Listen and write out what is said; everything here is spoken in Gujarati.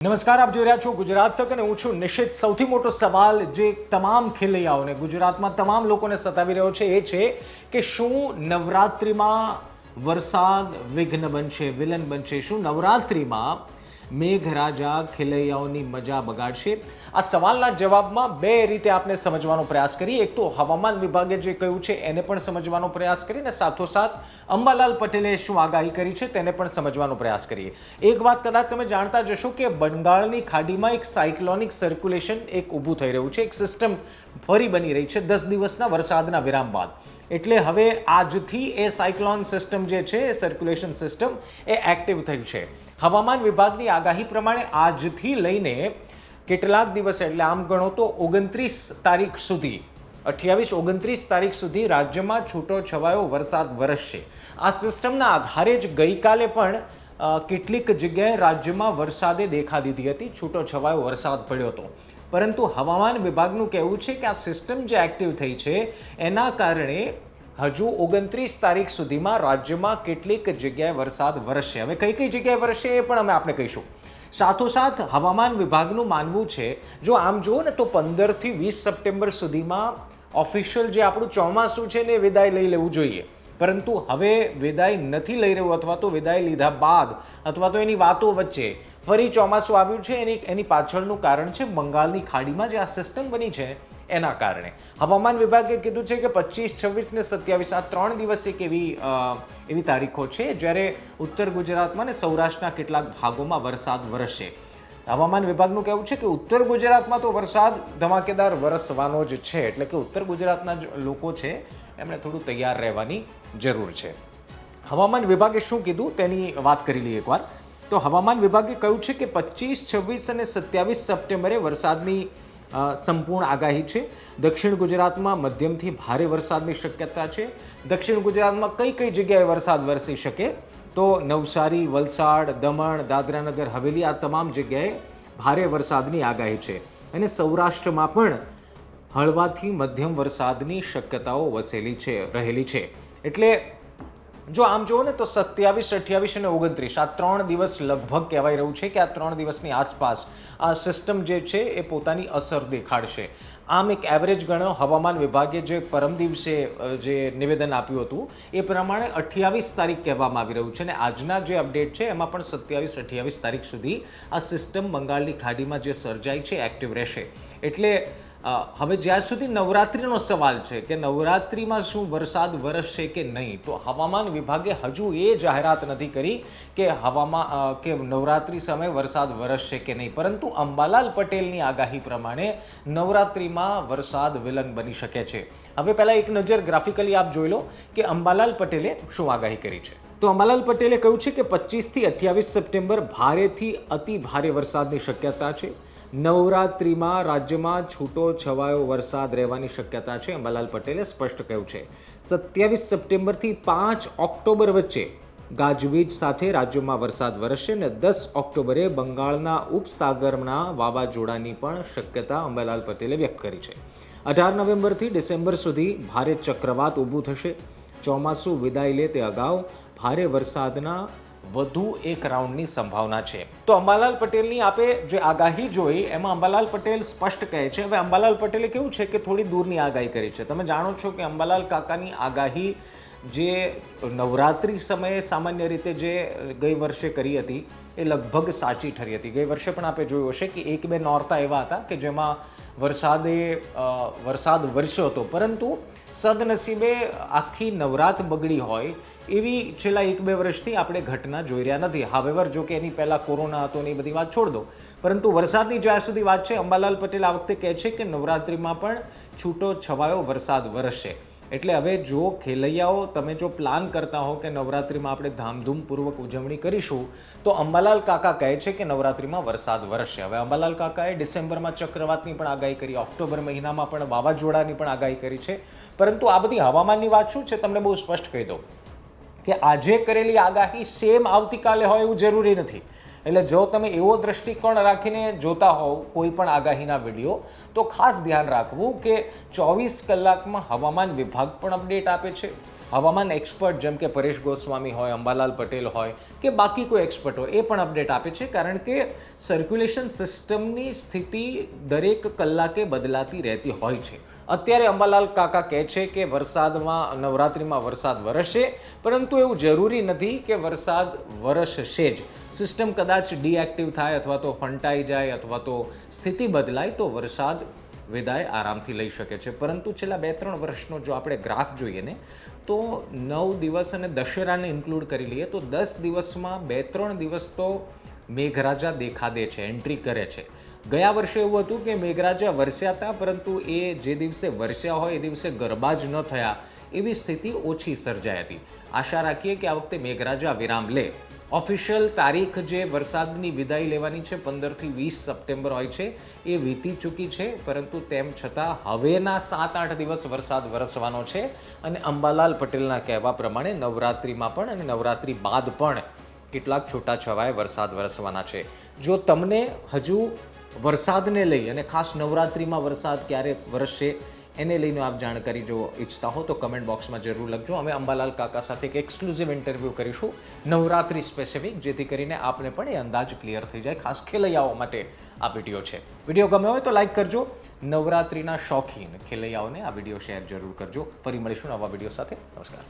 નમસ્કાર, આપ જોઈ રહ્યા છો ગુજરાત તક અને હું છું નિશ્ચિત સૌથી મોટો સવાલ જે તમામ ખેલૈયાઓને, ગુજરાતમાં તમામ લોકોને સતાવી રહ્યો છે, એ છે કે શું નવરાત્રિમાં વરસાદ વિઘ્ન બનશે, વિલન બનશે? શું નવરાત્રિમાં મેઘરાજા ખેલૈયાઓની મજા બગાડશે. આ સવાલના જવાબમાં બે રીતે આપણે સમજવાનો પ્રયાસ કરીએ. એક તો હવામાન વિભાગે જે કહ્યું છે, એને પણ સમજવાનો પ્રયાસ કરીને સાથોસાથ અંબાલાલ પટેલે શું આગાહી કરી છે તેને પણ સમજવાનો પ્રયાસ કરીએ. એક વાત કદાચ તમે જાણતા જશો કે બંગાળની ખાડીમાં એક સાયક્લોનિક સર્ક્યુલેશન એક ઊભું થઈ રહ્યું છે. એક સિસ્ટમ ફરી બની રહી છે દસ દિવસના વરસાદના વિરામ બાદ. એટલે હવે આજથી એ સાયક્લોન સિસ્ટમ જે છે, એ સર્ક્યુલેશન સિસ્ટમ એ એક્ટિવ થયું છે. હવામાન વિભાગની આગાહી પ્રમાણે આજથી લઈને કેટલાક દિવસ, એટલે આમ ગણો તો ઓગણત્રીસ તારીખ સુધી, અઠ્યાવીસ, ઓગણત્રીસ તારીખ સુધી રાજ્યમાં છૂટો છવાયો વરસાદ વરસશે. આ સિસ્ટમના આધારે જ ગઈકાલે પણ કેટલીક જગ્યાએ રાજ્યમાં વરસાદે દેખા દીધી હતી છૂટો છવાયો વરસાદ પડ્યો હતો. પરંતુ હવામાન વિભાગનું કહેવું છે કે આ સિસ્ટમ જે એક્ટિવ થઈ છે, એના કારણે હજુ ઓગણત્રીસ તારીખ સુધીમાં રાજ્યમાં કેટલીક જગ્યાએ વરસાદ વરસશે. હવે કઈ કઈ જગ્યાએ વરસશે એ પણ અમે આપણે કહીશું. સાથોસાથ હવામાન વિભાગનું માનવું છે, જો આમ જુઓ ને તો પંદરથી વીસ સપ્ટેમ્બર સુધીમાં ઓફિશિયલ જે આપણું ચોમાસું છે ને વિદાય લઈ લેવું જોઈએ. પરંતુ હવે વિદાય નથી લઈ રહ્યું અથવા તો વિદાય લીધા બાદ અથવા તો એની વાતો વચ્ચે ફરી ચોમાસું આવ્યું છે, એની એની પાછળનું કારણ છે, બંગાળની ખાડીમાં જે આ સિસ્ટમ બની છે એના કારણે. હવામાન વિભાગે કીધું છે કે પચીસ, છવ્વીસ ને સત્યાવીસ આ ત્રણ દિવસ એક એવી એવી તારીખો છે જ્યારે ઉત્તર ગુજરાતમાં ને સૌરાષ્ટ્રના કેટલાક ભાગોમાં વરસાદ વરસશે હવામાન વિભાગનું કહેવું છે કે ઉત્તર ગુજરાતમાં તો વરસાદ ધમાકેદાર વરસવાનો જ છે, એટલે કે ઉત્તર ગુજરાતના જ લોકો છે, એમણે થોડું તૈયાર રહેવાની જરૂર છે. હવામાન વિભાગે શું કીધું તેની વાત કરી લઈએ એકવાર. તો હવામાન વિભાગે કહ્યું છે કે પચીસ, છવ્વીસ અને સત્યાવીસ સપ્ટેમ્બરે વરસાદની સંપૂર્ણ આગાહી છે. દક્ષિણ ગુજરાતમાં મધ્યમથી ભારે વરસાદની શક્યતા છે. દક્ષિણ ગુજરાતમાં કઈ કઈ જગ્યાએ વરસાદ વરસી શકે? તો નવસારી, વલસાડ, દમણ, દાદરાનગર, હવેલી આ તમામ જગ્યાએ ભારે વરસાદની આગાહી છે. અને સૌરાષ્ટ્રમાં પણ હળવાથી મધ્યમ વરસાદની શક્યતાઓ વસેલી છે, રહેલી છે. એટલે જો આમ જુઓ ને તો સત્યાવીસ, અઠ્યાવીસ અને ઓગણત્રીસ, આ ત્રણ દિવસ લગભગ કહેવાય રહ્યું છે કે આ ત્રણ દિવસની આસપાસ આ સિસ્ટમ જે છે એ પોતાની અસર દેખાડશે. આમ એક એવરેજ ગણ્યો હવામાન વિભાગે જે પરમ દિવસે જે નિવેદન આપ્યું હતું, એ પ્રમાણે અઠ્યાવીસ તારીખ કહેવામાં આવી રહ્યું છે અને આજના જે અપડેટ છે એમાં પણ સત્યાવીસ, અઠ્યાવીસ તારીખ સુધી આ સિસ્ટમ બંગાળની ખાડીમાં જે સર્જાઈ છે એક્ટિવ રહેશે. એટલે હવે જ્યાં સુધી નવરાત્રિનો સવાલ છે કે નવરાત્રિમાં શું વરસાદ વરસશે કે નહીં, તો હવામાન વિભાગે હજુ એ જાહેરાત નથી કરી કે હવામાં કે નવરાત્રિ સમયે વરસાદ વરસશે કે નહીં. પરંતુ અંબાલાલ પટેલની આગાહી પ્રમાણે નવરાત્રિમાં વરસાદ વિલન બની શકે છે. હવે પહેલાં એક નજર ગ્રાફિકલી આપ જોઈ લો કે અંબાલાલ પટેલે શું આગાહી કરી છે. તો અંબાલાલ પટેલે કહ્યું છે કે પચીસથી અઠ્યાવીસ સપ્ટેમ્બર ભારેથી અતિ ભારે વરસાદની શક્યતા છે. નવરાત્રિમાં રાજ્યમાં છૂટો છવાયો વરસાદ રહેવાની શક્યતા છે. અંબાલાલ પટેલે સ્પષ્ટ કહ્યું છે. સત્યાવીસ સપ્ટેમ્બરથી પાંચ ઓક્ટોબર વચ્ચે ગાજવીજ સાથે રાજ્યમાં વરસાદ વરસશે અને દસ ઓક્ટોબરે બંગાળના ઉપસાગરના વાવાઝોડાની પણ શક્યતા અંબાલાલ પટેલે વ્યક્ત કરી છે. અઢાર નવેમ્બરથી ડિસેમ્બર સુધી ભારે ચક્રવાત ઊભું થશે. ચોમાસું વિદાય લે તે અગાઉ ભારે વરસાદના વધુ એક રાઉન્ડની સંભાવના છે. તો અંબાલાલ પટેલની આપે જે આગાહી જોઈ, એમાં અંબાલાલ પટેલ સ્પષ્ટ કહે છે, હવે અંબાલાલ પટેલે કેવું છે કે થોડી દૂરની આગાહી કરી છે? તમે જાણો છો કે અંબાલાલ કાકાની આગાહી જે નવરાત્રિ સમયે સામાન્ય રીતે જે ગઈ વર્ષે કરી હતી, એ લગભગ સાચી ઠરી હતી. ગઈ વર્ષે પણ આપણે જોયું હશે કે એક બે નોરતા એવા હતા કે જેમાં વરસાદે વરસાદ વરસ્યો હતો. પરંતુ સદનસીબે આખી નવરાત બગડી હોય એવી છેલ્લા એક બે વર્ષથી આપણે ઘટના જોઈ રહ્યા નથી. હાવેવર જો કે એની પહેલાં કોરોના હતો ને એ બધી વાત છોડ દો. પરંતુ વરસાદની જ્યાં સુધી વાત છે, અંબાલાલ પટેલ આ વખતે કહે છે કે નવરાત્રિમાં પણ છૂટો છવાયો વરસાદ વરસશે એટલે હવે જો ખેલૈયાઓ તમે જો પ્લાન કરતા હો કે નવરાત્રિમાં આપણે ધામધૂમપૂર્વક ઉજવણી કરીશું, તો અંબાલાલ કાકા કહે છે કે નવરાત્રિમાં વરસાદ વરસશે હવે અંબાલાલ કાકાએ ડિસેમ્બરમાં ચક્રવાતની પણ આગાહી કરી, ઓક્ટોબર મહિનામાં પણ વાવાઝોડાની પણ આગાહી કરી છે. પરંતુ આ બધી હવામાનની વાત શું છે? તમને બહુ સ્પષ્ટ કહી દઉં કે આજે કરેલી આગાહી સેમ આવતીકાલે હોય એવું જરૂરી નથી. એટલે જો તમે એવો દ્રષ્ટિકોણ રાખીને જોતા હોવ કોઈ પણ આગાહીના વીડિયો, તો ખાસ ધ્યાન રાખવું કે ચોવીસ કલાકમાં હવામાન વિભાગ પણ અપડેટ આપે છે. હવામાન એક્સપર્ટ જેમ કે પરેશ ગોસ્વામી હોય, અંબાલાલ પટેલ હોય કે બાકી કોઈ એક્સપર્ટ હોય, એ પણ અપડેટ આપે છે કારણ કે સર્ક્યુલેશન સિસ્ટમની સ્થિતિ દરેક કલાકે બદલાતી રહેતી હોય છે. અત્યારે અંબાલાલ કાકા કહે છે કે વરસાદમાં, નવરાત્રિમાં વરસાદ વરસશે, પરંતુ એવું જરૂરી નથી કે વરસાદ વરસશે જ. સિસ્ટમ કદાચ ડીએક્ટિવ થાય અથવા તો ફંટાઈ જાય અથવા તો સ્થિતિ બદલાય, તો વરસાદ વિદાય આરામથી લઈ શકે છે. પરંતુ છેલ્લા બે ત્રણ વર્ષનો જો આપણે ગ્રાફ જોઈએ ને, તો નવ દિવસ અને દશેરાને ઇન્ક્લુડ કરી લઈએ, તો દસ દિવસમાં બે ત્રણ દિવસ તો મેઘરાજા દેખાદે છે, એન્ટ્રી કરે છે. ગયા વર્ષે એવું હતું કે મેઘરાજા વરસ્યા હતા, પરંતુ એ જે દિવસે વરસ્યા હોય, એ દિવસે ગરબા જ ન થયા, એવી સ્થિતિ ઓછી સર્જાઈ હતી. આશા રાખીએ કે આ વખતે મેઘરાજા વિરામ લે. ઓફિશિયલ તારીખ જે વરસાદની વિદાય લેવાની છે, પંદરથી વીસ સપ્ટેમ્બર હોય છે, એ વીતી ચૂકી છે, પરંતુ તેમ છતાં હવેના સાત આઠ દિવસ વરસાદ વરસવાનો છે અને અંબાલાલ પટેલના કહેવા પ્રમાણે નવરાત્રિમાં પણ અને નવરાત્રિ બાદ પણ કેટલાક છૂટાછવાયા વરસાદ વરસવાના છે. જો તમને હજુ વરસાદને લઈ અને ખાસ નવરાત્રિમાં વરસાદ ક્યારે વરસશે એને લઈને આપ જાણકારી જો ઈચ્છતા હો તો કમેન્ટ બોક્સમાં જરૂર લખજો. અમે અંબાલાલ કાકા સાથે એક એક્સક્લુઝિવ ઇન્ટરવ્યૂ કરીશું. નવરાત્રિ સ્પેસિફિક જેથી કરીને આપને પણ એ અંદાજ ક્લિયર થઈ જાય. ખાસ ખેલૈયાઓ માટે આ વીડિયો છે. વીડિયો ગમે હોય તો લાઈક કરજો. નવરાત્રિના શોખીન ખેલૈયાઓને આ વીડિયો શેર જરૂર કરજો. ફરી મળીશું નવા વીડિયો સાથે. નમસ્કાર.